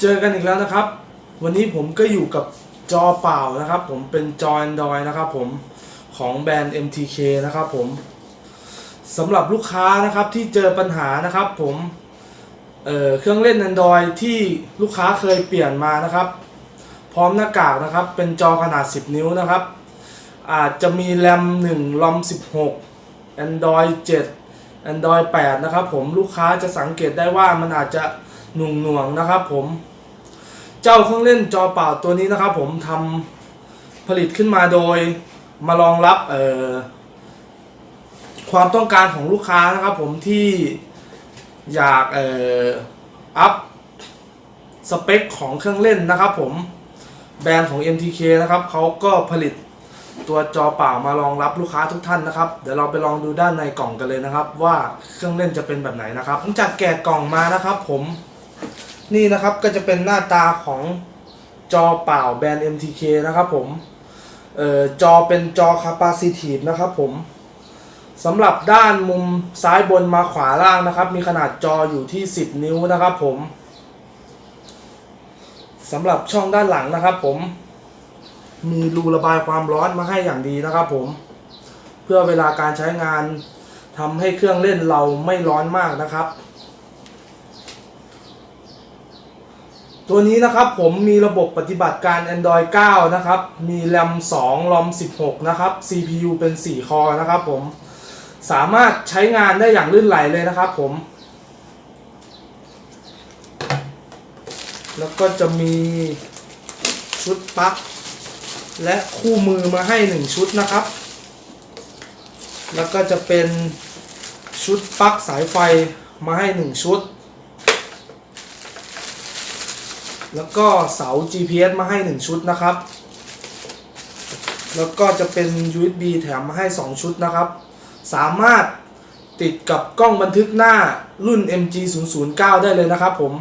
เจอกันอีกแล้วนะครับ วันนี้ผมก็อยู่กับจอเปล่านะครับ ผมเป็นจอ Android นะครับผมของแบรนด์ MTK นะครับผมสำหรับลูกค้านะครับที่เจอปัญหานะครับ ผมเเครื่องเล่น Android ที่ลูกค้าเคยเปลี่ยนมานะครับ พร้อมหน้ากากนะครับ เป็นจอขนาด 10 นิ้วนะครับ อาจจะมีแรม1 ROM 16 Android 7 Android 8 นะครับ ผมลูกค้าจะสังเกตได้ว่ามันอาจจะ หน่วงหน่วงๆนะครับผม เจ้าเครื่องเล่นจอเปล่าตัวนี้นะครับผมทำผลิตขึ้นมาโดยมารองรับเอ่อความต้องการของลูกค้านะครับผมที่อยากเอ่ออัพสเปคของเครื่องเล่นนะครับผมแบรนด์ของ MTK นะครับเขาก็ผลิตตัวจอเปล่ามารองรับลูกค้าทุกท่านนะครับ เดี๋ยวเราไปลองดูด้านในกล่องกันเลยนะครับ ว่าเครื่องเล่นจะเป็นแบบไหนนะครับหลังจากแกะกล่องมานะครับผม นี่นะครับก็จะเป็นหน้าตาของจอเปล่าแบรนด์ MTK นะครับผมเอ่อจอเป็นจอ capacitive นะครับผมสำหรับด้านมุมซ้ายบนมาขวาล่างนะครับ มีขนาดจออยู่ที่ 10 นิ้วนะครับผมสำหรับช่องด้านหลังนะครับผม มีรูระบายความร้อนมาให้อย่างดีนะครับผม เพื่อเวลาการใช้งานทำให้เครื่องเล่นเราไม่ร้อนมากนะครับ ตัวนี้นะครับผมมีระบบปฏิบัติการ Android 9 นะครับ มี RAM 2 ROM 16 นะครับ CPU เป็น 4 คอนะครับผม สามารถใช้งานได้อย่างลื่นไหลเลยนะครับผม แล้วก็จะมีชุดปลั๊กและคู่มือมาให้ 1 ชุดนะครับ แล้วก็จะเป็นชุดปลั๊กสายไฟมาให้ 1 ชุด แล้วก็เสา GPS มาให้ 1 ชุดนะครับ แล้วก็จะเป็น USB แถมมาให้ 2 ชุดนะครับ สามารถติดกับกล้องบันทึกหน้ารุ่น MG 0 0 9ได้เลยนะครับผม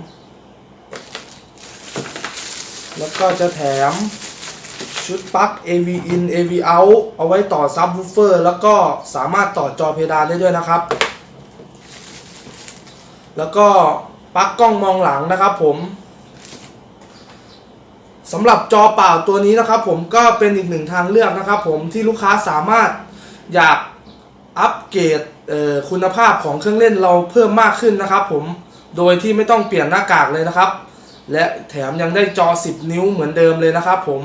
แล้วก็จะแถมชุดปลั๊ก AV in AV out เอาไว้ต่อซับวูฟเฟอร์แล้วก็สามารถต่อจอเพดานได้ด้วยนะครับ แล้วก็ปลั๊กกล้องมองหลังนะครับผม สำหรับจอเปล่าตัวนี้นะครับ ผมก็เป็นอีกหนึ่งทางเลือกนะครับ ผมที่ลูกค้าสามารถอยากอัปเกรดคุณภาพของเครื่องเล่นเราเพิ่มมากขึ้นนะครับ ผมโดยที่ไม่ต้องเปลี่ยนหน้ากากเลยนะครับ และแถมยังได้จอ 10 นิ้วเหมือนเดิมเลยนะครับ ผม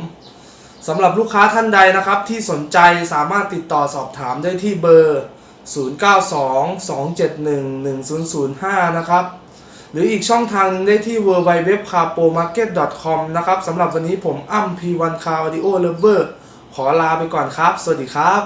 สำหรับลูกค้าท่านใดนะครับ ที่สนใจสามารถติดต่อสอบถามได้ที่เบอร์ 0922711005 นะครับ หรืออีกช่องทางหนึงได้ที่ www.carpomarket.com นะครับสำหรับวันนี้ผมอ้ำ P1 Car Audio Lover ขอลาไปก่อนครับ สวัสดีครับ